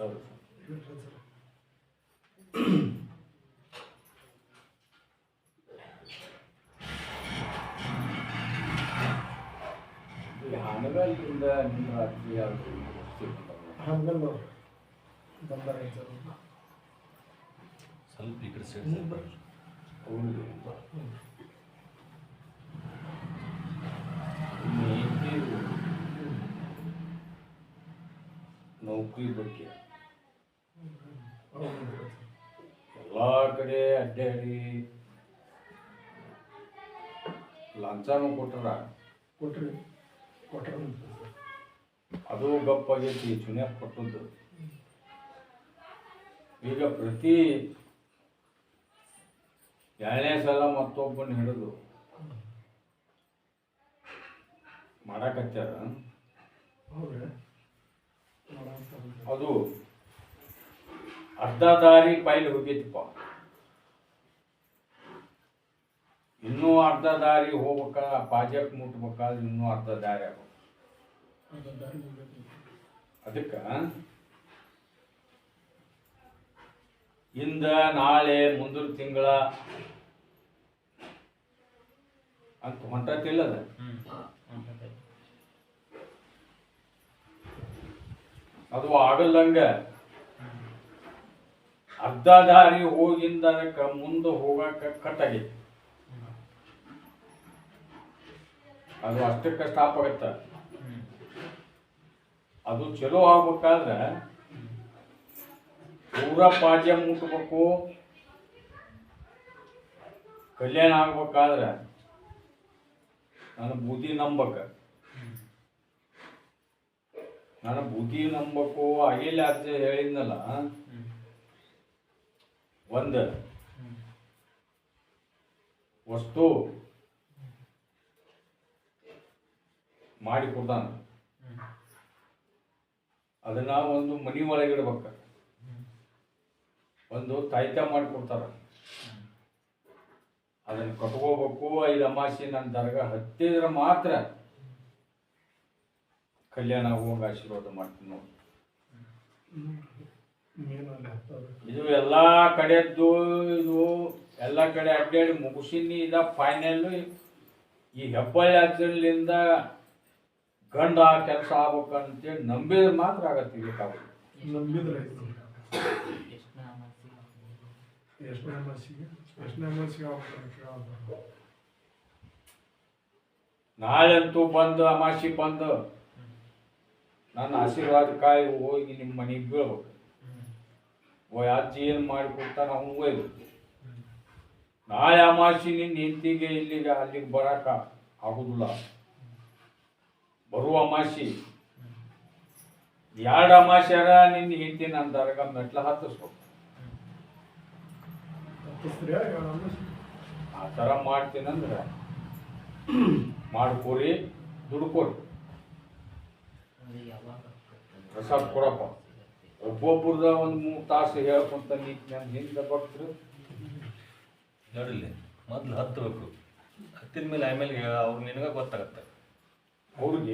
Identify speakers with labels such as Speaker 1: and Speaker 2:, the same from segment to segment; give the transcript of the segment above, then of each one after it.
Speaker 1: ಹೌದು
Speaker 2: ಇರ್ಲಿ ಸರ್
Speaker 1: ಈ ಹಣಗಲ್ಲಿಂದ ನಿಮ್ಮ ಅಜ್ಜಿ ಯಾವುದು
Speaker 2: ಹಂಗಲ್ಲ ಬಂದಾರ ಸರ್
Speaker 3: ಸ್ವಲ್ಪ ಈ ಕಡೆ ಸೈಡ್
Speaker 1: ಹೌದು ಇನ್ನೇನು ನೌಕರಿ ಬಗ್ಗೆ
Speaker 2: ಹೌದು
Speaker 1: ಎಲ್ಲ ಕಡೆ ಅಡ್ಡಾಡಿ ಲಂಚನೂ ಕೊಟ್ರ
Speaker 2: ಕೊಟ್ರಿ ಕೊಟ್ರ
Speaker 1: ಅದು ಗಪ್ಪಾಗೈತಿ ಚುನ್ಯಾಗ ಕೊಟ್ಟದ್ದು. ಈಗ ಪ್ರತಿ ಎರಡನೇ ಸಲ ಮತ್ತೊಬ್ಬನ ಹಿಡಿದು ಮಾಡಾಕತ್ಯಾರ?
Speaker 2: ಹೌದ್ರಿ
Speaker 1: ಅದು ಅರ್ಧ ದಾರಿ ಪೈಲ್ ಹೋಗೈತಿಪ್ಪ ಇನ್ನೂ ಅರ್ಧ ದಾರಿ ಹೋಗ್ಬೇಕ ಪಾಜಕ್ ಮುಟ್ಬೇಕಾದ್ರೆ ಇನ್ನೂ ಅರ್ಧ ದಾರಿ
Speaker 2: ಆಗ
Speaker 1: ಅದಕ್ಕೆ ಇಂದ ನಾಳೆ ಮುಂದಿನ ತಿಂಗಳ ಅಂತ ಹೊಂಟತಿಲ್ಲದ? ಅದು ಆಗಲ್ಲಂಗ ಅರ್ಧ ದಾರಿ ಹೋಗಿಂದ ಮುಂದೆ ಹೋಗಕ್ಕೆ ಕಟ್ಟಾಗೈತಿ ಅದು ಅಷ್ಟಕ್ಕೆ ಸ್ಟಾಪ್ ಆಗತ್ತ ಅದು ಚಲೋ ಆಗ್ಬೇಕಾದ್ರೆ ಪೂರ ಪಾಜ್ಯ ಮುಟ್ಬೇಕು. ಕಲ್ಯಾಣ ಆಗ್ಬೇಕಾದ್ರೆ ನನ್ನ ಬುದ್ಧಿ ನಂಬಕ. ನನ್ನ ಬುದ್ಧಿ ನಂಬಕು ಆಗಿಲ್ಲ ಅಜ್ಜ ಹೇಳಿದ್ನಲ್ಲ. ಒಂದು. ವಸ್ತು ಮಾಡಿ ಕೊಡ್ತಾನ. ಅದನ್ನ ಒಂದು ಮನಿ ಒಳಗೆ ಇಡ್ಬೇಕು. ಒಂದು ತಾಯ್ತ ಮಾಡಿಕೊಡ್ತಾರ ಅದನ್ನು ಕಟ್ಕೋಬೇಕು ಐದು ಅಮಾಸಿ ನನ್ನ ದರ್ಗ ಹತ್ತಿದ್ರೆ ಮಾತ್ರ ಕಲ್ಯಾಣ ಹೋಗಿ ಆಶೀರ್ವಾದ ಮಾಡ್ತೀನಿ ನೋಡಿ. ಇದು ಎಲ್ಲಾ ಕಡೆದ್ದು ಇದು ಎಲ್ಲ ಕಡೆ ಅಪ್ಡೇಟ್ ಮುಗಿಸಿನಿ ಇದ ಫೈನಲ್ ಈ ಹೆಬ್ಬಳ್ಳಿ ಅಜ್ಜಲಿಂದ ಗಂಡ ಕೆಲಸ ಆಗ್ಬೇಕಂತೇಳಿ ನಂಬಿದ್ರೆ ಮಾತ್ರ ಆಗತ್ತೆ ಈಗ
Speaker 2: ನಂಬಿದ್ರೆ ಎಷ್ಟನೇ ಅಮಾಸಿಗೆ ಎಷ್ಟನೇ ಅಮಾಸಿಗೆ ಆಗ್ಬೇಕು
Speaker 1: ನಾಳೆ ಅಂತೂ ಬಂದು ಅಮಾಸಿ ಬಂದು ನನ್ನ ಆಶೀರ್ವಾದ ಕಾಯಿ ಹೋಗಿ ನಿಮ್ಮ ಮನೆಗೆ ಬೀಳ್ಬೇಕು. ಓ ಅಜ್ಜಿ ಏನು ಮಾಡಿ ಕೊಡ್ತಾನ? ಅವ್ನು ಒಯ್ಬೇಕು ನಾಳೆ ಅಮಾಸಿ ನಿನ್ನ ಹೆಂಡತಿಗೆ ಇಲ್ಲಿಗೆ ಅಲ್ಲಿಗೆ ಬರಾಕ ಆಗುದಿಲ್ಲ. ಬರುವ ಅಮಾಸಿ. ಎರಡು ಅಮಾಸ್ಯಾರ ನಿನ್ನ ಹೆಂಡತಿ ನನ್ನ ದರ್ಗ ಮೆಟ್ಲ ಹತ್ತಿಸ್ಬೇಕು ಆ ಥರ ಮಾಡ್ತೀನಂದ್ರೆ ಮಾಡ್ಕೊರಿ, ದುಡ್ಕೊರಿ. ಪ್ರಸಾದ್ ಕೊಡಪ್ಪ. ಒಬ್ಬೊಬ್ರದ ಒಂದು ಮೂರು ತಾಸು ಹೇಳ್ಕೊಂತ ನೀತಿ ನಾನು ಹಿಂದೆ ಭಕ್ತರು
Speaker 3: ನೋಡಿಲ್ಲ ಮೊದ್ಲು ಹತ್ತಬೇಕು ಹತ್ತಿದ ಮೇಲೆ ಆಮೇಲೆ ಅವ್ರು ನಿನಗ ಗೊತ್ತಾಗತ್ತೆ.
Speaker 1: ಅವ್ರಿಗೆ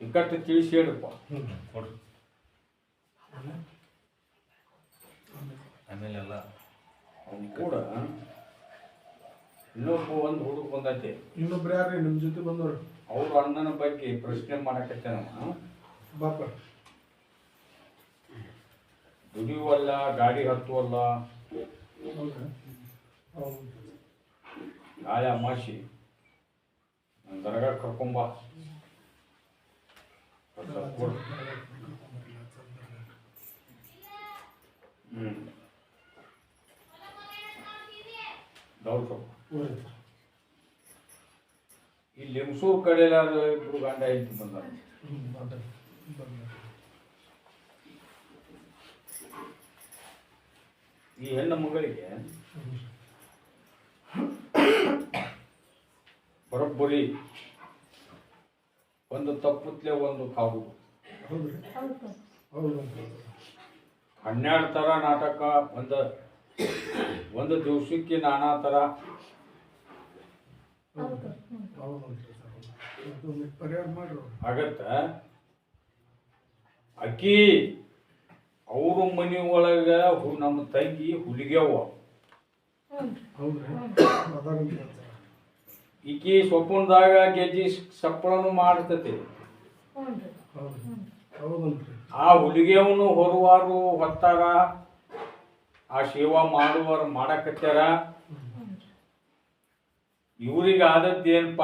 Speaker 1: ಇಕ್ಕಟ್ಟು ತಿಳಿಸಿ ಹೇಳಪ್ಪ
Speaker 3: ಕೊಡ್ರಿ ಆಮೇಲೆ ಎಲ್ಲ
Speaker 1: ಅವ್ನು ಕೂಡ ಇನ್ನೊಬ್ಬ ಒಂದು ಹುಡುಗ ಬಂದೈತಿ.
Speaker 2: ಇನ್ನೊಬ್ರು ಯಾರು ನಿಮ್ಮ ಜೊತೆ ಬಂದವರು.
Speaker 1: ಅವ್ರ ಅಣ್ಣನ ಬಗ್ಗೆ ಪ್ರಶ್ನೆ ಮಾಡಕತ್ತಾನ
Speaker 2: ಬಾಪ.
Speaker 1: ದುಡಿಯುವಲ್ಲ, ಗಾಡಿ ಹತ್ತುವಲ್ಲ. ನಾಳೆ ಅಮಾಸಿ ನನ್ನ ದರ್ಗ ಕರ್ಕೊಂಬ. ಹ್ಞೂ ದೌಡ್
Speaker 2: ಹೋಯ್ತು
Speaker 1: ಈ ಲಿಂಗಸೂರ್ ಕಡೆ ಎಲ್ಲಾರು ಇಬ್ರು ಗಂಡ ಬಂದಾರ.
Speaker 2: ಬಂದ ಬಂದ
Speaker 1: ಈ ಹೆಣ್ಣು ಮಗಳಿಗೆ ಬರೋಬ್ಬರಿ ಒಂದು ತಪ್ಪುತ್ತಲೇ ಒಂದು ಕಾವು. ಹನ್ನೆರಡು ಥರ ನಾಟಕ ಒಂದು ಒಂದು ದಿವಸಕ್ಕೆ ನಾನಾ ಥರ. ಆಗತ್ತ? ಅಕ್ಕಿ. ಅವ್ರ ಮನೆ ಒಳಗ ಹು- ನಮ್ಮ ತಂಗಿ ಹುಲಿಗೆವ್ವ ಈಕಿ ಸ್ವಪ್ನದಾಗ ಗೆಜ್ಜಿ ಸಪ್ಪಳನು ಮಾಡ್ತತಿ. ಆ ಹುಲಿಗೆವನು ಹೊರುವಾರು ಹೊತ್ತಾರ ಆ ಸೇವಾ ಮಾಡುವಾರು ಮಾಡಕತ್ತಾರ ಇವ್ರಿಗೆ ಆದದ್ದೇನಪ್ಪ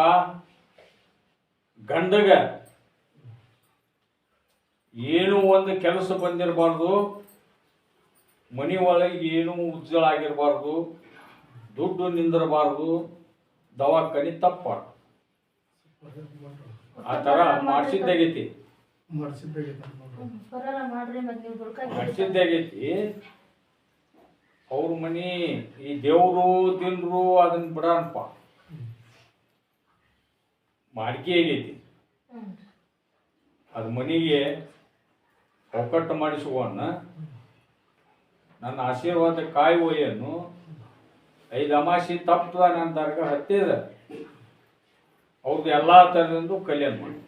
Speaker 1: ಗಂಡಗ ಏನು ಒಂದು ಕೆಲಸ ಬಂದಿರಬಾರ್ದು ಮನೆ ಒಳಗೆ ಏನು ಉಜ್ಜಳ ಆಗಿರಬಾರ್ದು ದುಡ್ಡು ನಿಂದಿರಬಾರ್ದು ದವಾಖಾನೆ ತಪ್ಪ ಆ ಥರ ಮಾಡಿಸಿದ್ದಾಗೈತಿ. ಮಾಡಿಸಿದ್ದಾಗೈತಿ. ಅವ್ರ ಮನಿ ಈ ದೇವರು ತಿನ್ರು ಅದನ್ನ ಬಿಡಾರಪ್ಪ ಮಾಡಿಕೆ ಆಗೈತಿ. ಅದು ಮನಿಗೆ ಒಕ್ಕಟ್ಟು ಮಾಡಿಸುವನ್ನ ನನ್ನ ಆಶೀರ್ವಾದ ಕಾಯಿ ಒಯ್ಯನ್ನು ಐದು ಅಮಾಸಿ ತಪ್ಪದ ನನ್ನ ದರ್ಗ ಹತ್ತಿದ. ಅವ್ರದ್ದು ಎಲ್ಲ ಥರದಿಂದ ಕಲ್ಯಾಣ ಮಾಡಿ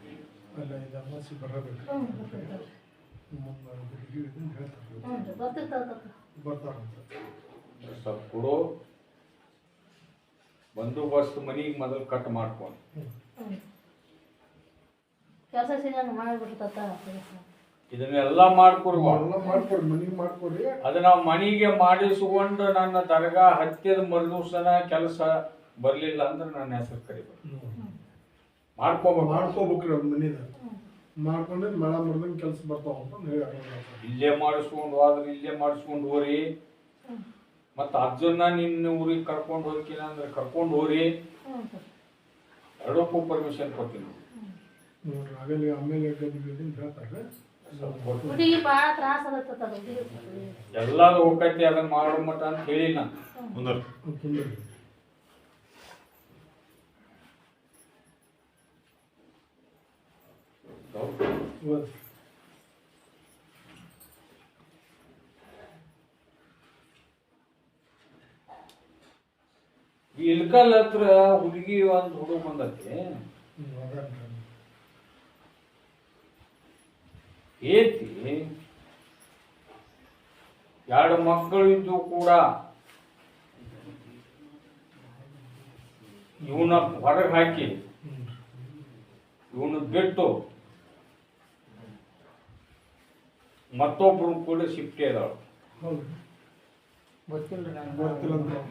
Speaker 1: ಸ್ವಲ್ಪ ಕೊಡು. ಬಂದೋಬಸ್ತ್ ಮನಿಗೆ ಮೊದಲು ಕಟ್ ಮಾಡ್ಕೊಂಡು.
Speaker 4: ಕೆಲಸ ಸೀಜನ್ ಮಾಡಿಬಿಡ್ತತ್ತ
Speaker 1: ಇದನ್ನೆಲ್ಲ ಮಾಡ್ಕೊಡುವ. ಅದು ನಾವು ಮನೆಗೆ ಮಾಡಿಸಿಕೊಂಡು ನನ್ನ ದರ್ಗಾ ಹತ್ತಿದ ಮರುದಿವಸನ ಕೆಲಸ ಬರಲಿಲ್ಲ ಅಂದ್ರೆ ನನ್ನ ಹೆಸರು ಕರಿಬೇಕು ಮಾಡ್ಕೋಬೇಕು.
Speaker 2: ಮಾಡ್ಕೋಬೇಕ್ರಿ ಅವ್ರ ಮನೇದ ಮಾಡ್ಕೊಂಡ್ರೆ ಮಳ ಮುರ್ದಂಗೆ ಕೆಲಸ ಬರ್ತಾವ ಅಂತ ಹೇಳಿ
Speaker 1: ಇಲ್ಲೇ ಮಾಡಿಸ್ಕೊಂಡು ಹೋದ್ರೆ ಇಲ್ಲೇ ಮಾಡಿಸ್ಕೊಂಡು ಹೋರಿ. ಮತ್ತು ಅರ್ಜುನ ನಿನ್ನ ಊರಿಗೆ ಕರ್ಕೊಂಡು ಹೋಗ್ತೀನಿ ಅಂದ್ರೆ ಕರ್ಕೊಂಡು ಹೋರಿ. ಎರಡಕ್ಕೂ ಪರ್ಮಿಷನ್ ಕೊಡ್ತೀನಿ.
Speaker 2: ನೋಡ್ರಿ ಆಗಲಿ ಆಮೇಲೆ ಗದಿ ಹೇಳ್ತಾರೆ.
Speaker 4: ಹುಡುಗಿ ಭಾಳ ತ್ರಾಸ ಆಗತ್ತದ ಹುಡುಗಿ
Speaker 1: ಎಲ್ಲಾರು ಹೋಗೈತಿ ಅದನ್ನ ಮಾಡೋ ಮಟ್ಟ ಅಂತ ಹೇಳಿ ನಾನು.
Speaker 3: ಮುಂದರ್
Speaker 2: ಕುಂದ್ರಿ ಓದ್
Speaker 1: ಈ ಇಲ್ಕಲ್ ಹತ್ರ ಹುಡುಗಿ ಒಂದು ಹುಡುಗ ಬಂದೈತಿ
Speaker 2: ಹ್ಮ್, ಅದಾನ್ರಿ.
Speaker 1: ಏತಿ ಎರಡು ಮಕ್ಕಳು ಇದ್ದು ಕೂಡ ಇವನ ಹೊರಗೆ ಹಾಕಿ. ಇವನು ಬಿಟ್ಟು ಮತ್ತೊಬ್ಬರು ಕೂಡ ಶಿಫ್ಟ್
Speaker 2: ಅಂತ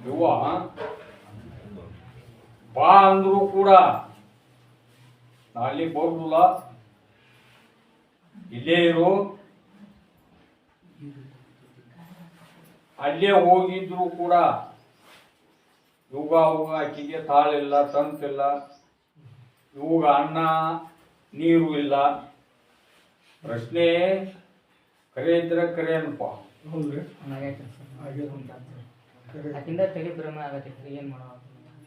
Speaker 1: ಇವ ಬಾ ಅಂದ್ರು ಕೂಡ ಅಲ್ಲಿ ಬರುದಿಲ್ಲ ಇಲ್ಲೇ ಇರು. ಅಲ್ಲೇ ಹೋಗಿದ್ರು ಕೂಡ ಇವಾಗ ಅವಾಗ ಆಕೆಗೆ ತಾಳಿಲ್ಲ ತಂತಿಲ್ಲ. ಇವಾಗ ಅನ್ನ ನೀರು ಇಲ್ಲ. ಪ್ರಶ್ನೆ ಕರೆ ಇದ್ರೆ ಕರೆ. ಅನ್ಪ
Speaker 2: ಆಕಿಗೆ
Speaker 5: ಆ ಥರ
Speaker 2: ಆಗ್ಯದ ಕರೆ.
Speaker 5: ಯಾಕಿಂದ ತಲೆ ಭ್ರಮ ಆಗತ್ತೈತ್ರಿ ಏನ್ ಮಾಡೋ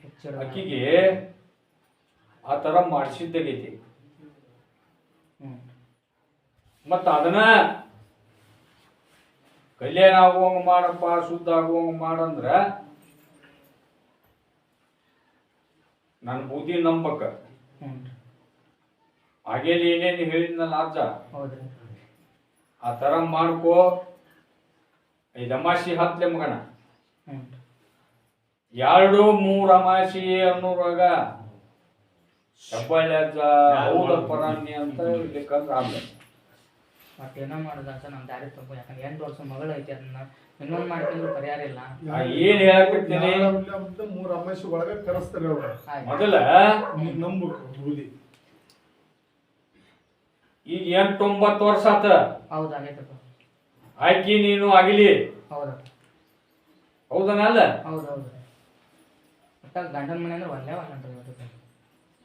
Speaker 5: ಹೆಚ್ಚಿಡ
Speaker 1: ಆಕಿಗೆ ಆ ಥರ ಮಾಡಿಸಿದ್ದಾಗೈತಿ
Speaker 5: ಹ್ಮ್
Speaker 1: ಮತ್ತ ಅದನ್ನ ಕಲ್ಯಾಣ ಆಗುವಂಗ ಮಾಡಪ್ಪ ಶುದ್ಧ ಆಗುವಂಗ ಮಾಡಂದ್ರ ನನ್ನ ಬುದ್ಧಿ ನಂಬಕ. ಹಾಗೇಲಿ ಏನೇನು ಹೇಳಿದ್ನಲ್ಲ ಅಜ್ಜ? ಆ ತರ ಮಾಡ್ಕೋ. ಈ ಅಮಾಸಿ ಹತ್ಲೆ ಮಗನ. ಎರಡು ಮೂರು ಅಮಾಸಿ ಅನ್ನೋರಾಗ ಹೆಬ್ಬಳ್ಳಿ ಅಜ್ಜ ಹೌದ ಪರಾಣಿ ಅಂತ ಇರ್ಲಿಕ್ಕಂದ್ರ ಆಗ
Speaker 5: ಮತ್ತೆ ಏನೋ ಮಾಡುದ ಅಂತ ನಮ್ಮ ದಾರಿ ತಪ್ಪು ಯಾಕಂದ್ರೆ ಎಂಟು ವರ್ಷ ಮಗಳು ಐತಿ ಅದನ್ನ. ಇನ್ನೊಂದು ಮಾಡ್ಕೊಂಡ್ರು ಪರಿಹಾರ ಇಲ್ಲ.
Speaker 1: ಏನ್ ಹೇಳಕತ್ತೀನಿ
Speaker 2: ಮೂರು ಅಮಾಸಿ ಒಳಗೆ ಕರೆಸ್ತಾರೆ ಅವ್ರು.
Speaker 1: ಮೊದಲ
Speaker 2: ನಂಬ್ಬೇಕು ಹುಲಿ
Speaker 1: ಈಗ ಎಂಟೊಂಬತ್ತು ವರ್ಷ ಆತ.
Speaker 5: ಹೌದು ಆಗೈತಪ್ಪ
Speaker 1: ಆಕಿ ನೀನು ಆಗಲಿ
Speaker 5: ಹೌದು.
Speaker 1: ಹೌದನಲ್ಲ
Speaker 5: ಹೌದು ಹೌದು. ಒಟ್ಟ ಗಂಡನ ಮನೆ ಅಂದ್ರೆ ಒಳ್ಳೆ ಒಳ್ಳೆ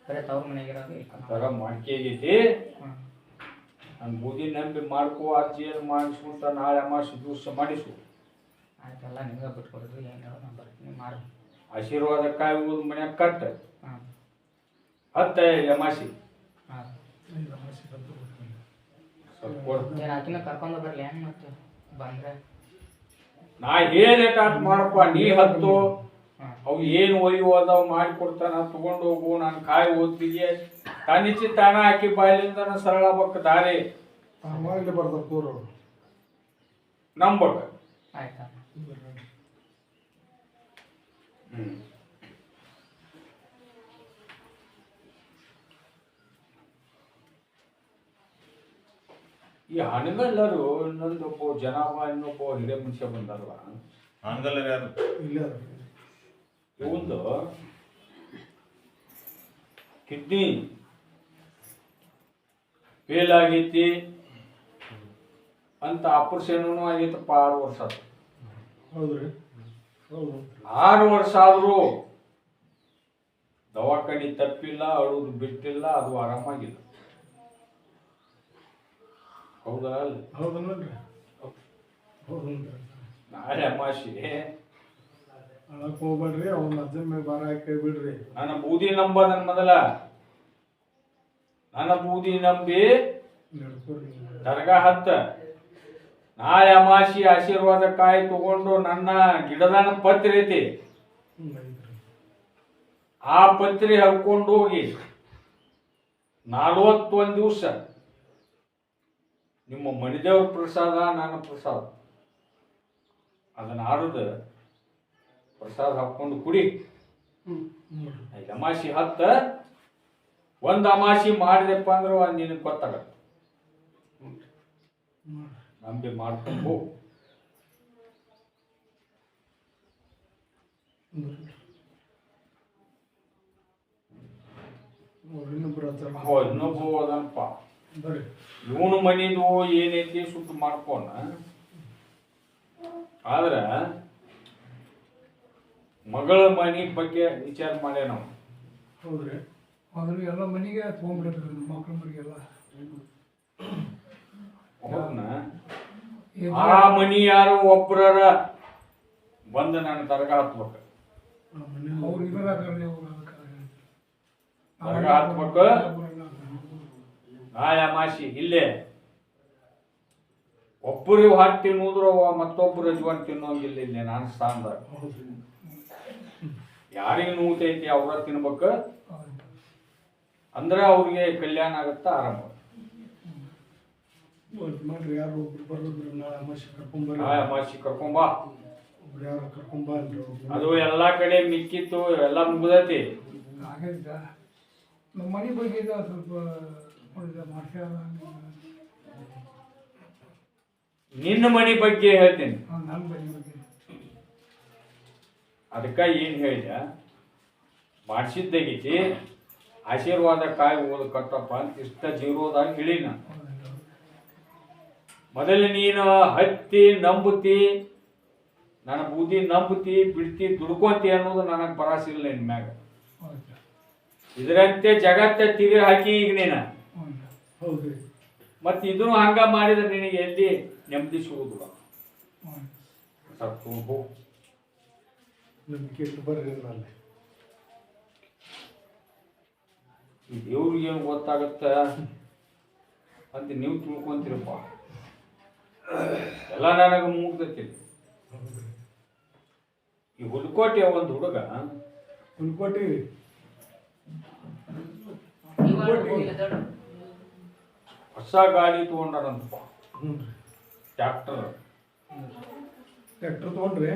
Speaker 5: ಬರೀ ತವ್ರ ಮನೆಗಿರೋದು
Speaker 1: ಮಾಡ್ಕೆ ಆಗೈತಿ ನನ್ ಬುದ್ಧಿ ನಂಬಿ ಮಾಡ್ಕೋ ಅಜ್ಜಿ ಏನು ಮಾಡಿಸ್ಕೊಂತ ನಾಳೆ ಅಮಾಸಿ ದಿವಸ ಮಾಡಿಸು.
Speaker 5: ಆಯ್ತೆಲ್ಲ ನಿಮಗೆ ಬಿಟ್ಕೊಡೋದು ಏನು ಹೇಳೋ ನಾನು ಬರ್ತೀನಿ ಮಾಡಿ
Speaker 1: ಆಶೀರ್ವಾದ ಕಾಯಿ ಊದ್ ಮನ್ಯಾಗ ಕಟ್ಟ
Speaker 5: ಹಾಂ.
Speaker 1: ಹತ್ತ ಅಮಾಸಿ.
Speaker 5: ಹಾಂ.
Speaker 1: ಸ್ವಲ್ಪ ಕೊಡು.
Speaker 5: ಏನು ಆಕಿನ ಕರ್ಕೊಂಡು ಬರ್ಲಿ ಹೆಂಗೆ ಮತ್ತೆ? ಬಂದ್ರೆ.
Speaker 1: ನಾ ಏನ್ ಏಟಾಟ್ ಮಾಡಪ್ಪ ನೀ ಹತ್ತು.
Speaker 5: ಹಾಂ.
Speaker 1: ಅವು ಏನು ಒಯ್ಯು ಅದಾವ ಮಾಡಿಕೊಡ್ತಾನ ತಗೊಂಡು ಹೋಗು ನಾನು ಕಾಯಿ ಓದ್ತಿಗೆ ತನಿಚಿ ತಾನ ಹಾಕಿ ಬಾಯಿಲಿಂದ ಸರಳ ಬಕ್ಕ ದಾರಿ.
Speaker 2: ಅವಾಗಲೇ ಬರ್ತಾರೆ ಕೂರು
Speaker 1: ನಂಬಕ
Speaker 5: ಆಯ್ತಾ
Speaker 1: ಹ್ಮ್. ಈ ಹಣಗಲ್ಲರು ಇನ್ನೊಂದೊಬ್ಬ ಜನಾಭ ಇನ್ನೊಬ್ಬ ಹಿರಿಯ ಮನುಷ್ಯ ಬಂದಲ್ವ
Speaker 3: ಆನ್ಗಲ್ಲರ್ ಯಾರು?
Speaker 2: ಇಲ್ಲೇ
Speaker 1: ಇವಂದು ಕಿಡ್ನಿ. ಫೇಲ್ ಆಗೈತಿ. ಅಂತ ಆಪರೇಷನ್ ಆಗೈತಪ್ಪ ಆರು ವರ್ಷ ಆತು.
Speaker 2: ಹೌದ್ರಿ.
Speaker 1: ಆರು ವರ್ಷ ಆದರೂ ದವಾಖಾನೆ ತಪ್ಪಿಲ್ಲ ಅಳುದು ಬಿಟ್ಟಿಲ್ಲ ಅದು ಆರಾಮಾಗಿಲ್ಲ. ಹೌದಾ ನಾಳೆ ಅಮಾಶಿ.
Speaker 2: ಹೋಗ್ಬೇಡ್ರಿ ಅವ್ನ ಅಜ್ಜನ ಮೇಲೆ ಬಾರ ಹಾಕಿ ಬಿಡ್ರಿ.
Speaker 1: ನಾನು ಬೂದಿ ನಂಬ ನನ್ನ ಮೊದಲ. ನನ್ನ ಬೂದಿ ನಂಬಿ ದರ್ಗಾ ಹತ್ತ. ನಾಳೆ ಅಮಾಶಿ ಆಶೀರ್ವಾದ ಕಾಯಿ ತಗೊಂಡು ನನ್ನ ಗಿಡದಾನ ಪತ್ರಿ ಐತಿ. ಆ ಪತ್ರಿ ಹರ್ಕೊಂಡು ಹೋಗಿ ನಲವತ್ತೊಂದು ದಿವಸ ನಿಮ್ಮ ಮಣಿದೇವ್ರ ಪ್ರಸಾದ ನನ್ನ ಪ್ರಸಾದ. ಅದನ್ನ ಆರದ ಪ್ರಸಾದ ಹಾಕೊಂಡು ಕುಡಿ. ಅಮಾಸಿ ಹತ್ತ ಒಂದು ಅಮಾಸಿ ಮಾಡಿದೆಪ್ಪ ಅಂದ್ರೆ ಒಂದು ನಿನಗೆ ಗೊತ್ತಾಗತ್ತೆ. ನಂಬಿ ಮಾಡ್ಕೊಂಡು ಇನ್ನೊಬ್ಬ ಅದನಪ್ಪ ಇವನು ಮನಿದು ಏನೈತಿ ಸುಟ್ಟು ಮಾಡ್ಕೋಣ ಆದ್ರ ಮಗಳ ಮನಿ ಬಗ್ಗೆ ವಿಚಾರ ಮಾಡೇ ನಾವು
Speaker 2: ಹೌದ್ರಿ.
Speaker 6: ಅದ್ರ ಎಲ್ಲ ಮನೆಗೆ ತೊಗೊಂಡ್ಬಿಡ್ತಾರೆ ನಮ್ಮ ಮಕ್ಕಳ ಮರಿಗೆಲ್ಲ
Speaker 1: ಆ ಮನಿ ಯಾರು ಒಬ್ಬರ ಬಂದು ನಾನು ತರಗ ಹತ್ಬೇಕು
Speaker 6: ಅವ್ರು ಇದ್ರಾಗಲಿ ಅವ್ರು
Speaker 1: ದರ್ಗಾ ಹತ್ಬೇಕು? ನಾಳೆ ಅಮಾಸಿ ಇಲ್ಲೇ. ಒಬ್ಬರು ಹಾಕಿ ತಿನ್ನೋದ್ರು ಮತ್ತೊಬ್ಬರು ಯಜಮಾನ್ ತಿನ್ನೋಂಗಿಲ್ಲ ಇಲ್ಲಿ ನಾನು ಸ್ಥಾನದಾಗ ಯಾರಿಗೆ ನೋವುತೈತಿ ಅವ್ರ ತಿನ್ಬೇಕು? ಅಂದ್ರೆ ಅವ್ರಿಗೆ ಕಲ್ಯಾಣ ಆಗುತ್ತಾ ಆರಂಭ
Speaker 2: ಒಟ್ ಮಾಡ್ರಿ ಯಾರು ಒಬ್ರು ಬರೋದ್ರಿ ನಾಳೆ ಅಮಾಸಿ ಕರ್ಕೊಂಬರ್ರಿ
Speaker 1: ನಾಳೆ ಅಮಾಸಿ ಕರ್ಕೊಂಬಾ
Speaker 2: ಒಬ್ರು ಯಾರು ಕರ್ಕೊಂಬ ಅನ್ರಿ ಒಬ್ರು.
Speaker 1: ಅದು ಎಲ್ಲಾ ಕಡೆ ಮಿಕ್ಕಿತ್ತು ಎಲ್ಲ ಮುಗ್ದೈತಿ.
Speaker 6: ನಮ್ಮ ಮನೆ ಬಗ್ಗೆ ಸ್ವಲ್ಪ ಮಾಡ್ಸ್ಯಾರ
Speaker 1: ನಿನ್ನ ಮನಿ ಬಗ್ಗೆ ಹೇಳ್ತೀನಿ.
Speaker 6: ನನ್ನ ಮನೆ ಬಗ್ಗೆ.
Speaker 1: ಅದಕ್ಕ ಏನ್ ಹೇಳಿದ? ಮಾಡಿಸಿದ್ದಾಗೈತಿ. ಆಶೀರ್ವಾದ ಕಾಯಿ ಓದ ಕಟ್ಟಪ್ಪ ಅಂತ ಇಷ್ಟ ಜೀರೋದಾಗ
Speaker 6: ಇಳಿನ
Speaker 1: ಮೊದಲು ನೀನು ಹತ್ತಿ ನಂಬುತ್ತಿ ನನ್ನ ಬೂದಿ ನಂಬುತ್ತಿ ಬಿಡ್ತಿ ದುಡ್ಕೊಂತಿ ಅನ್ನೋದು ನನಗೆ ಬರಾಸಿಲ್ಲ ನಿನ್ ಮ್ಯಾಗ. ಇದರಂತೆ ಜಗತ್ತ ತಿರುಗಿ ಹಾಕಿ ಈಗ ನೀನ. ಮತ್ತೆ ಇದನ್ನು ಹಂಗ ಮಾಡಿದ್ರೆ ನಿನಗೆ ಎಲ್ಲಿ ನೆಮ್ಮದಿ ಸಿಗುದಿಲ್ಲ? ಹೋಗು
Speaker 2: ನಂಬಿಕೆ ಇಟ್ಟು ಬರ್ರಿ ನಾಳೆ
Speaker 1: ಈ ದೇವ್ರಿಗೆ ಏನು ಗೊತ್ತಾಗತ್ತ ಅಂತ ನೀವು ತಿಳ್ಕೊಂತೀರಪ್ಪ. ಎಲ್ಲ ನನಗೆ ಮುಗ್ದೈತಿ. ಈ ಹುಲ್ಕೋಟೆ ಒಂದು ಹುಡುಗ
Speaker 2: ಹುಲ್ಕೋಟಿ
Speaker 1: ಹೊಸ ಗಾಡಿ ತಗೊಂಡಾರಂತಪ್ಪ.
Speaker 2: ಹ್ಞೂ ರೀ
Speaker 1: ಟ್ರ್ಯಾಕ್ಟರ್
Speaker 2: ಟ್ರ್ಯಾಕ್ಟರ್ ತೊಗೊಂಡ್ರಿ?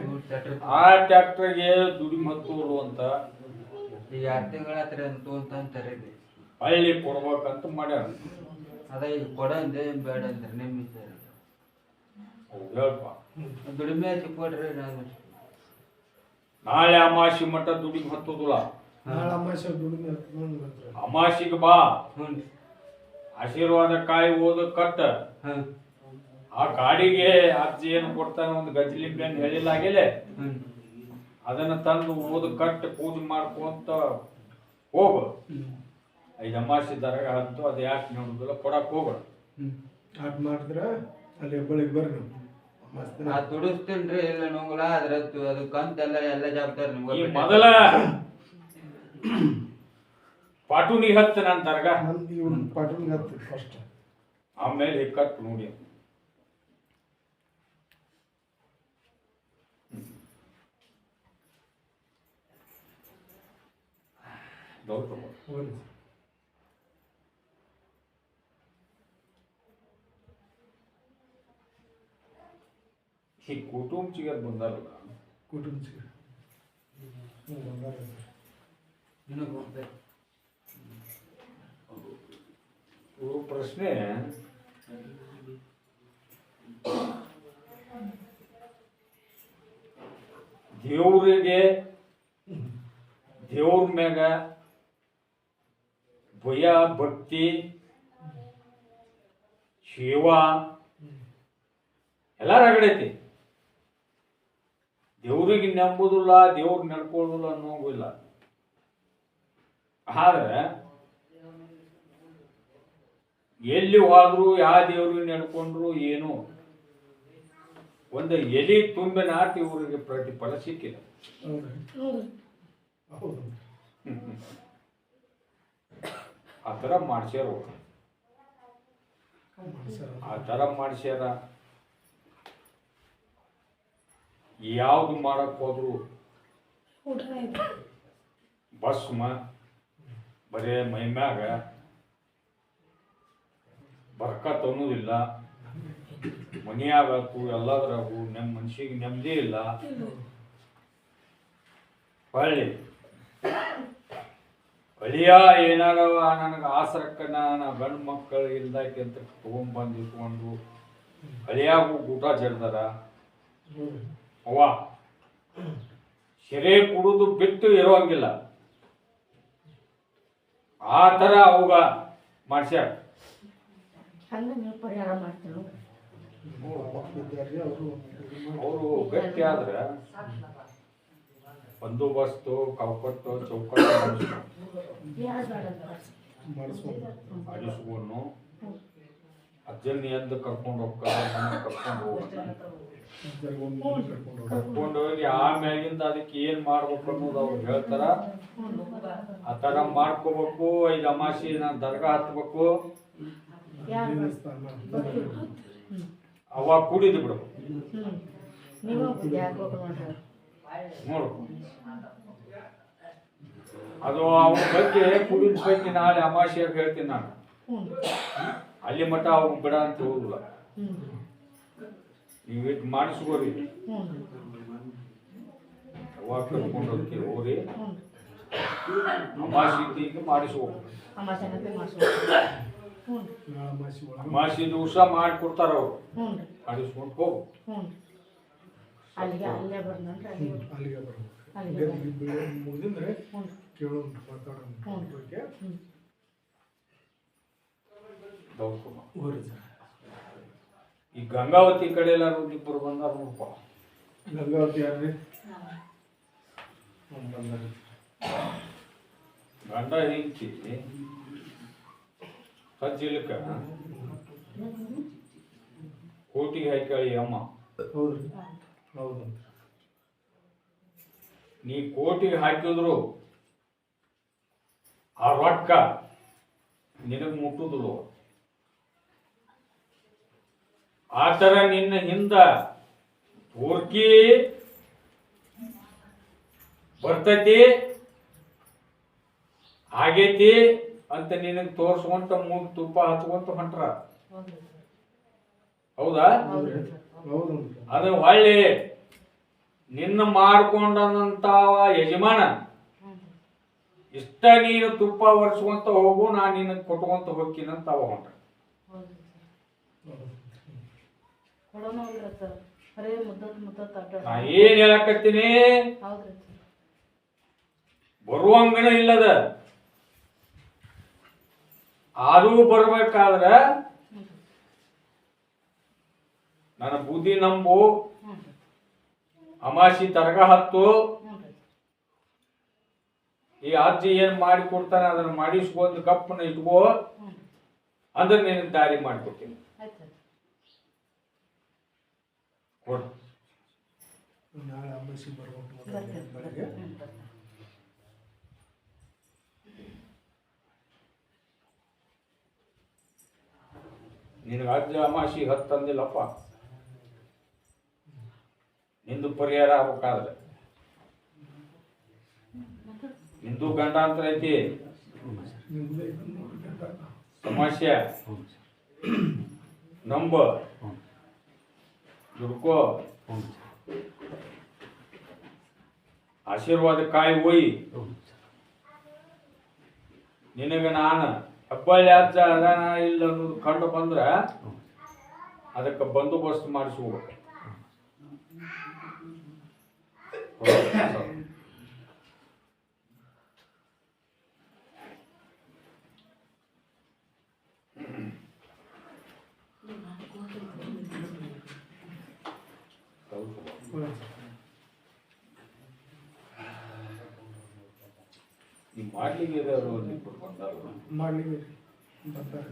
Speaker 1: ಆ ಟ್ರ್ಯಾಕ್ಟರ್ಗೆ ದುಡಿಮೆ ತೋರು ಅಂತ.
Speaker 7: ಈಗ ಎರಡು ತಿಂಗಳ ಹತ್ರ ಅಂತ ಅಂತಾರೆ
Speaker 1: ಹಳ್ಳಿ ಕೊಡ್ಬೇಕಂತ ಮಾಡ್ಯಾರ
Speaker 7: ಅದೇ ಈಗ ಕೊಡಂದೆ ಬೇಡ ಅಂದ್ರೆ
Speaker 1: ಹೇಳ್ಪ.
Speaker 7: ದುಡಿಮೆ ಕೊಡ್ರಿ ನಾನು
Speaker 1: ನಾಳೆ ಅಮಾಸಿ ಮಟ್ಟ ದುಡಿಮೆ ಹತ್ತೋದಿಲ್ಲ.
Speaker 2: ನಾಳೆ ಅಮಾಸೆ ದುಡಿಮೆ ತೊಗೊಂಡು
Speaker 1: ಅಮಾಸಿಗೆ ಬಾ.
Speaker 7: ಹ್ಞೂ.
Speaker 1: ಆಶೀರ್ವಾದ ಕಾಯಿ ಓದ ಕಟ್ಟ. ಆ ಗಾಡಿಗೆ ಅಜ್ಜಿ ಏನು ಕೊಡ್ತಾನೆ ಒಂದು ಗಜ್ಲಿ ಪೆನ್ ಹೇಳಿಲ್ಲ ಆಗಿಲ್ಲ
Speaker 7: ಹ್ಞೂ.
Speaker 1: ಅದನ್ನ ತಂದು ಓದು ಕಟ್ಟ ಪೂಜೆ ಮಾಡ್ಕೊಂತ ಹೋಗು. ಐದು ಅಮಾಸಿ ಅಂತೂ ಹತ್ತು ಅದು ಯಾಕೆ ನೋಡೋದಿಲ್ಲ ಕೊಡಕ್ಕೆ
Speaker 7: ಹೋಗೋಣ
Speaker 2: ಆಟ ಮಾಡಿದ್ರೆ ಅಲ್ಲಿ ಹೆಬ್ಬಳಿಗೆ ಬರ್ರಿ
Speaker 7: ನಾ ದುಡಿಸ್ತೀನಿ ಇಲ್ಲ ನೋಂಗಲ ಅದ್ರದ್ದು ಅದು ಕಂತೆಲ್ಲ ಎಲ್ಲ ಜವಾಬ್ದಾರಿ
Speaker 1: ಈ
Speaker 7: ನಿಮ್ಗೆ
Speaker 1: ಮೊದಲ ಪಾಟುನಿ ಹತ್ತ ನನ್ನ ತರಗ
Speaker 2: ನಂದು ಇವ್ನ ಪಾಟೀಲ್ಗೆ ಹತ್ತಿ ಫಸ್ಟ್
Speaker 1: ಆಮೇಲೆ ಹಿಕ್ಕತ್ ನೋಡಿ. ಗೌತಮ
Speaker 2: ಹೋಗಿ
Speaker 1: ಈ ಕುಟುಂಬಚಿಗೆ ಬಂದಾರಲ್ಲ
Speaker 2: ಕುಟುಂಬಕ್ಕೆ ಹ್ಞೂ ಬಂಗಾರ
Speaker 1: ಇವ್ರ ಪ್ರಶ್ನೆ ದೇವರಿಗೆ ದೇವ್ರ ಮ್ಯಾಗ ಭಯ ಭಕ್ತಿ ಸೇವಾ ಎಲ್ಲ ರಗಡೈತಿ ದೇವ್ರಿಗೆ ನಂಬುದಿಲ್ಲ ದೇವ್ರಿಗೆ ನಡ್ಕೊಳ್ಳೋದಿಲ್ಲ ಅನ್ನೋಂಗಿಲ್ಲ ಆದ್ರೆ ಎಲ್ಲಿ ಹೋದ್ರು ಯಾವ ದೇವ್ರಿಗೆ ನಡ್ಕೊಂಡ್ರು ಏನು ಒಂದು ಎಲಿ ತುಂಬಿನ ಇವರಿಗೆ ಪ್ರತಿಫಲ ಸಿಕ್ಕಿಲ್ಲ ಆ ಥರ. ಮಾಡ್ಸ್ಯಾರ. ಆ ಥರ ಮಾಡ್ಸ್ಯಾರ ಯಾವ್ದು ಮಾಡಕ್ ಹೋದ್ರು? ಭಸ್ಮ ಬರೇ ಮೈಮ್ಯಾಗ ಬರ್ಕತ್ ಅನ್ನೋದಿಲ್ಲ. ಮನೆಯಾಗತ್ತು ಎಲ್ಲದ್ರಾಗು ನಮ್ಮ ಮನ್ಸಿಗೆ ನೆಮ್ಮದಿ ಇಲ್ಲ. ಹೊಳ್ಳಿ. ಅಳಿಯ ಏನಾರ ನನಗೆ ಆಸರಕ್ಕನ ನಾನು ಗಂಡು ಮಕ್ಕಳು ಇಲ್ದಾಕೆ ಅಂತ ತೊಗೊಂಬಂದು ಇಟ್ಕೊಂಡು ಅಳಿಯಾಗೂ ಊಟ ಜಡ್ದಾರ
Speaker 2: ಹೌದು.
Speaker 1: ಅವ್ವ ಸೆರೆ ಕುಡಿದು ಬಿಟ್ಟು ಇರೋಂಗಿಲ್ಲ. ಆ ಥರ ಅವಾಗ ಮಾಡ್ಸ್ಯಾರ.
Speaker 2: ಅವರು
Speaker 1: ಗಟ್ಟಿ ಆದ್ರೆ ಬಂದೋಬಸ್ತು ಕವಕಟ್ಟು ಚೌಕಟ್ಟು
Speaker 2: ಮಾಡಿಸ್ಕೊಂಡು
Speaker 1: ಅಜ್ಜನ್ ಎಂದು ಕರ್ಕೊಂಡು ಹೋಗ್ತಾರೆ ಕರ್ಕೊಂಡು ಹೋಗ್ತಾರೆ.
Speaker 2: ಕರ್ಕೊಂಡು.
Speaker 1: ಹೋಗಿ ಆಮ್ಯಾಗಿಂದ ಅದಕ್ಕೆ ಏನ್ ಮಾಡ್ಬೇಕು ಅನ್ನೋದು ಅವ್ರು ಹೇಳ್ತಾರ ಆ ಥರ ಮಾಡ್ಕೋಬೇಕು ಐದು ಅಮಾಸಿ ನಾನು ದರ್ಗಾ ಹತ್ಬೇಕು
Speaker 4: ಬೇಡ.
Speaker 1: ಅವಾಗ ಕುಡಿದು
Speaker 4: ನೋಡ್ರಿ
Speaker 1: ನೋಡು ಅದು ಅವನ ಬಗ್ಗೆ ಕುಡಿದ ಬಗ್ಗೆ ನಾಳೆ ಅಮಾಸಿಯಾಗ ಹೇಳ್ತೀನಿ ನಾನು ಅಲ್ಲಿ ಮಟ್ಟ ಅವ್ನು ಬಿಡ ಅಂತ ಹೋಗುಲ್ಲ
Speaker 4: ಹ್ಞೂ
Speaker 1: ನೀವು ಇದು ಮಾಡಿಸ್ಕೋರಿ ಅವಾಗ ಕರ್ಕೊಂಡು ಹೋಗ್ತೀವಿ ಹೋಗ್ರಿ
Speaker 4: ಹ್ಞೂ
Speaker 1: ಅಮಾಸಿ ತಿಂಗಿ ಮಾಡಿಸ್ಬೇಕು
Speaker 4: ಅಮಾಸೆ
Speaker 1: ದಿವಸ ಮಾಡಿಕೊಡ್ತಾರ ಅವ್ರು. ಮಾಡಿಸ್ಕೊಂಡು ಹೋಗು.
Speaker 4: ಹ್ಞೂ ಅಲ್ಲಿಗೆ ಅಲ್ಲೇ ಅಲ್ಲಿ
Speaker 2: ಅಲ್ಲಿಗೆ ಬರ್ಬೇಕು ಮುಗಿದ್ರೆ ಕೇಳೋಣ ಮಾತಾಡೋಣ
Speaker 4: ಹ್ಞೂ.
Speaker 2: ಬಗ್ಗೆ
Speaker 4: ಹ್ಞೂ
Speaker 1: ದೌಡ್ಕೊಮ್ಮ.
Speaker 2: ಹೋರಿ ಸರ್
Speaker 1: ಈ ಗಂಗಾವತಿ ಕಡೆ ಎಲ್ಲ ಇಬ್ಬರು ಬಂದಾರ ನೋಡಪ್ಪ
Speaker 2: ಗಂಗಾವತಿ ಯಾರ್ರಿ?
Speaker 1: ಗಂಡ ಹೆಂಡತಿ. ಸಜ್ಜಿಲಕ್ಕ ಕೋಟಿಗೆ ಹಾಕಿ ಅಮ್ಮ.
Speaker 2: ಹೌದ್ರಿ. ಹೌದು
Speaker 1: ನೀ ಕೋಟಿಗೆ ಹಾಕಿದ್ರು ಆ ರೊಕ್ಕ ನಿನಗೆ ಮುಟ್ಟುದಿಲ್ಲ ಆ ಥರ ನಿನ್ನ ಹಿಂದ ಪೂರ್ಕಿ ಬರ್ತೈತಿ, ಆಗೈತಿ ಅಂತ ನಿನಗೆ ತೋರ್ಸ್ಕೊಂತ ಮೂಗ್ ತುಪ್ಪ ಹಚ್ಕೊಂತ ಹೊಂಟ್ರ. ಹೌದಾ? ಅದು ಹೊಳ್ಳಿ ನಿನ್ನ ಮಾಡ್ಕೊಂಡಂತ ಯಜಮಾನ. ಇಷ್ಟ ನೀನು ತುಪ್ಪ ಒರೆಸ್ಕೊಂತ ಹೋಗು ನಾನು ನಿನ್ನ ಕೊಟ್ಕೊಂತ ಹೋಗ್ತೀನಂತ ಅವ ಹೊಂಟ
Speaker 4: ಕೊಡೋಣ ಅಂದ್ರೆ ಸರ್. ಬರೀ ಮುದ್ದತ್ ಮುದ್ದತ್ ಅಡ್ಡ
Speaker 1: ನಾ ಏನ್ ಹೇಳಕತ್ತೀನಿ?
Speaker 4: ಹೌದ್ರಿ ಸರ್.
Speaker 1: ಬರುವಂಗಣ ಇಲ್ಲದ. ಅದು ಬರ್ಬೇಕಾದ್ರ ನನ್ನ ಬುದ್ಧಿ ನಂಬು. ಅಮಾಸಿ ತರಗ ಹತ್ತು. ಈ ಅಜ್ಜಿ ಏನ್ ಮಾಡಿ ಕೊಡ್ತಾನೆ ಅದನ್ನ ಮಾಡಿಸ್ಕೊಂಡು ಕಪ್ಪನ ಇಟ್ಕೋ. ಅಂದ್ರೆ ನೀನು ದಾರಿ ಮಾಡಿಕೊಡ್ತೀನಿ.
Speaker 2: ನಾಳೆ ಅಮಾಸಿ ಬರ್ಬೇಕು ಬೆಳಗ್ಗೆ
Speaker 1: ನಿನಗೆ ಅಜ್ಜ ಅಮಾಸಿ ಹತ್ತಂದಿಲ್ಲಪ್ಪ ನಿಂದು ಪರಿಹಾರ ಆಗ್ಬೇಕಾದ್ರೆ. ನಿಂದು ಗಂಡಾಂತರ ಐತಿ.
Speaker 2: ನಿಮ್ದೇ
Speaker 1: ಸಮಸ್ಯೆ ನಂಬ. ದುಡ್ಕೋ. ಆಶೀರ್ವಾದ ಕಾಯಿ ಒಯ್ ನಿನಗೆ ನಾನು ಹೆಬ್ಬಳ್ಳಿ ಅಜ್ಜ ಅದಾನ ಇಲ್ಲ ಅನ್ನೋದು ಕಂಡು ಬಂದ್ರೆ ಅದಕ್ಕೆ ಬಂದೋಬಸ್ತ್ ಮಾಡಿಸಿ. ಹೋಗ್ಬೇಕು ಈ ಮಾಡ್ಲಿಕ್ಕೆ ಇರೋರು ಒಂದು ಇಬ್ರು ಬಂದಾರ
Speaker 2: ಮಾಡ್ಲಿಕ್ಕೆ ಬರ್ತಾರೆ.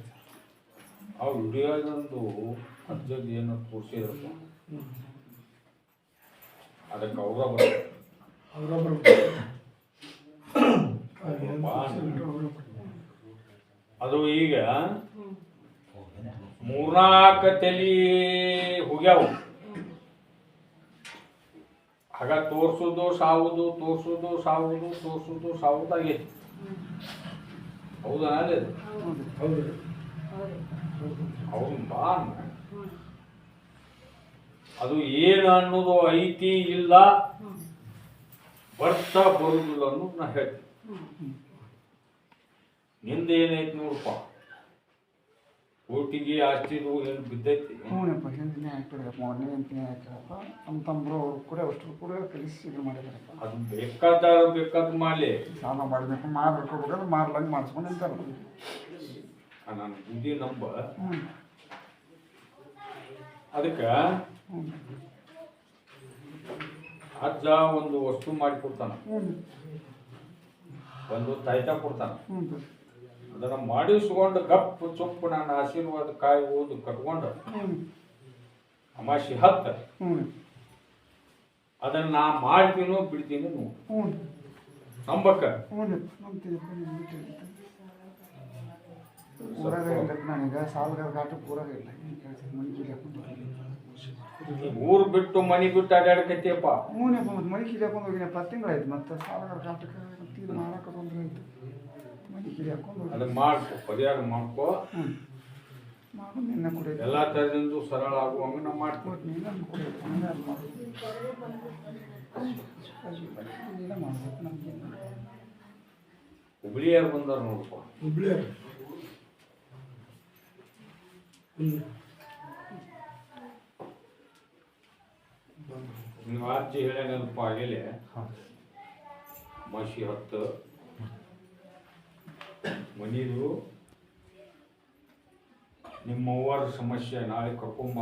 Speaker 1: ಆ ವಿಡಿಯೋದಂದು ಅಜ್ಜದ್ ಏನೋ ಅದಕ್ಕೆ ಅವರ ಬರ್ತಾರೆ.
Speaker 2: ಅವರ ಬರ್ತಾರೆ
Speaker 1: ಅದು ಈಗ ಮೂರ್ನಾಲ್ಕು ತಲಿ ಹೋಗ್ಯಾವ. ಆಗ ತೋರಿಸೋದು, ಸಾವುದು ತೋರಿಸೋದು ಸಾವುದು, ತೋರಿಸೋದು ಸಾವುದಾಗೈತಿ ಹೌದಾ ಅದೇ?
Speaker 2: ಹೌದು.
Speaker 1: ಬಾ ಅದು ಏನು ಅನ್ನೋದು ಐತಿ ಇಲ್ಲ, ಬರ್ತಾ ಬರುದಿಲ್ಲ ಅನ್ನೋದು ನಾ ಹೇಳ್ತೀನಿ ನಿಂದೇನೈತಿ ನೋಡಪ್ಪ. ಓಟಿಗೆ ಆಸ್ತಿ ಏನು ಬಿದ್ದೈತಿ
Speaker 6: ಹ್ಞೂನಪ್ಪ ಹಿಂದಿನೇ ಹಾಕ್ಬಿಡ್ರಪ್ಪ ಮೊನ್ನೆ ಅಂತಿನ ಹಾಕಿರಪ್ಪ ನಮ್ಮ ತಮ್ಮರು ಅವರು ಕೂಡ ಅಷ್ಟು ಕೂಡ ಕಲಿಸಿ ಇದು ಮಾಡಿದಾರಪ್ಪ.
Speaker 1: ಅದು ಬೇಕಾದ ಬೇಕಾದ್ ಮಾಡಲಿ.
Speaker 6: ಸಾಲ ಮಾಡಬೇಕು ಮಾರ್ಬೇಕು ಹೋಗೋದು ಮಾರ್ಲಂಗೆ ಮಾಡಿಸ್ಕೊಂಡು ನಿಂತಾರ
Speaker 1: ನನ್ನ ಬುದ್ಧಿ ನಂಬ. ಅದಕ್ಕೆ ಅಜ್ಜ ಒಂದು ವಸ್ತು ಮಾಡಿ ಕೊಡ್ತಾನ. ಒಂದು ತಾಯ್ತ ಕೊಡ್ತಾನ. ಅದನ್ನ ಮಾಡಿಸ್ಕೊಂಡು ಗಪ್ಪು ಚೊಪ್ಪು ನನ್ನ ಆಶೀರ್ವಾದ ಕಾಯಿ ಓದು ಕಟ್ಕೊಂಡು ಅಮಾಶಿ ಹತ್ತ. ಅದನ್ನ ನಾ ಮಾಡ್ತೀನೋ ಬಿಡ್ತೀನೋ ನೋಡು. ನಂಬಕ್ಕ ಊರ್ ಬಿಟ್ಟು ಮನಿ ಬಿಟ್ಟು ಅಡ್ಯಾಡಕತ್ತೀಯಪ್ಪ.
Speaker 6: ಹ್ಞೂನಪ್ಪ ಮತ್ತು ಮನೆ ಕೀಲಿ ಹಾಕೊಂಡು ಹೋಗಿನಪ್ಪ ತಿಂಗಳಾಯ್ತು. ಮತ್ತು ಸಾಲಗಾರ ಕಾಟಕ್ಕೆ ಮಾಡಕ್ಕೆ ತೊಂದರೆ ಆಯ್ತು.
Speaker 1: ಅದನ್ನ ಮಾಡ್ಕೊ ಪರಿಹಾರ ಮಾಡ್ಕೊ. ಎಲ್ಲಾ ತರದಿಂದ ಸರಳ ಆಗುವಂಗ
Speaker 6: ಅದು
Speaker 1: ಹುಬ್ಳಿಯಾರು ಬಂದಾರ ನೋಡಪ್ಪ
Speaker 2: ಹುಬ್ಳಿಯಾರು
Speaker 1: ನೀವು ಆಚೆ ಹೇಳ್ಯಾನಲ್ಪ ಆಗಲೇ. ಮಸಿ ಹತ್ತು. ಮನಿದು ನಿಮ್ಮ ಅವ್ವರ ಸಮಸ್ಯೆ ನಾಳೆ ಕರ್ಕೊಂಬ.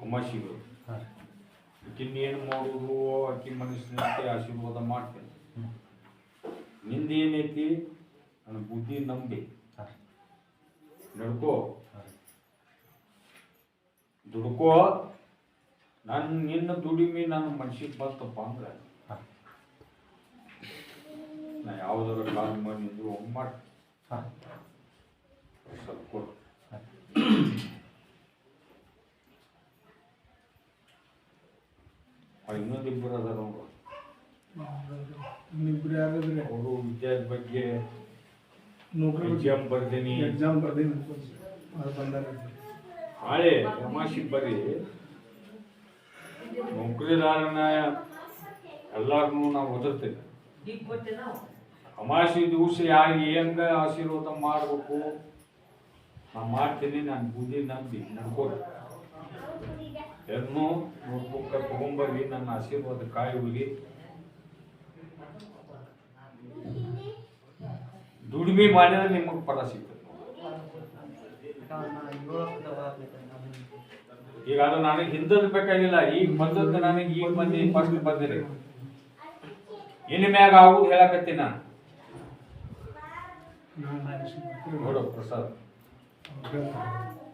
Speaker 1: ಅಮಾಸಿಗೆ ಆಕಿನ್ನೇನು ಮಾಡೋದು ಆಕಿ ಮನಸ್ಸಿನಂತೆ ಆಶೀರ್ವಾದ ಮಾಡ್ತೇನೆ. ನಿಂದೇನೈತಿ? ನನ್ನ ಬುದ್ಧಿ ನಂಬಿ. ನಡ್ಕೋ. ದುಡ್ಕೋ. ನನ್ನ ನಿನ್ನ ದುಡಿಮೆ ನನ್ನ ಮನ್ಸಿಗೆ ಬಂತಪ್ಪ ಅಂದ್ರೆ ಯಾವ್ದಾರ ಕಾಲ ಹೋಗಿ ಮಾಡಿ ಸ್ವಲ್ಪ ಕೊಡು ಇನ್ನೊಂದಿಬ್ಬರು ನೋಡು.
Speaker 2: ಇನ್ನಿಬ್ರು ಯಾರಿದ್ರೆ?
Speaker 1: ಅವರು ವಿದ್ಯಾದ ಬಗ್ಗೆ
Speaker 2: ನೌಕರಿ
Speaker 1: ಎಕ್ಸಾಮ್ ಬರ್ದೀನಿ.
Speaker 2: ಎಕ್ಸಾಮ್ ಬರ್ದೀನಿ ಅದು ಬಂದಾರ
Speaker 1: ಹಾಳೆ ಯಮಾಶಿ ಬರ್ರಿ. ನೌಕರಿದಾರನ ಎಲ್ಲಾರನ್ನೂ ನಾವು ಒದರ್ತೇವೆ. ಅಮಾಸಿ ದಿವಸ ಯಾರಿಗೆ ಹೆಂಗ ಆಶೀರ್ವಾದ ಮಾಡಬೇಕು? ನಾನು ಮಾಡ್ತೀನಿ, ನಾನು ಬುದ್ಧಿ ನಂಬಿ ನಡ್ಕೋರಿ ಎರಡು ನೋಟ್ಬುಕ್ ತಗೊಂಬರ್ರಿ, ನನ್ನ ಆಶೀರ್ವಾದ ಕಾಯಿ ಹೋಗಿ ದುಡಿಮೆ ಮಾಡಿದ್ರೆ ನಿಮಗೆ ಫಲ ಸಿಗ್ತದೆ ಈಗ ಅದು ನನಗೆ ಹಿಂದದ್ದು ಬೇಕಾಗಿಲ್ಲ, ಈಗ ಬಂದದ್ದು ನನಗೆ, ಈಗ ಬಂದು ಫಸ್ಟ್ ಬಂದಿರಿ ಇನ್ನು ಮ್ಯಾಗ ಆಗುದು ಹೇಳಕತ್ತೀನಿ ನಾನು. ನೋಡು ಪ್ರಸಾದ್
Speaker 2: ಹೇಳ್ತಾರೆ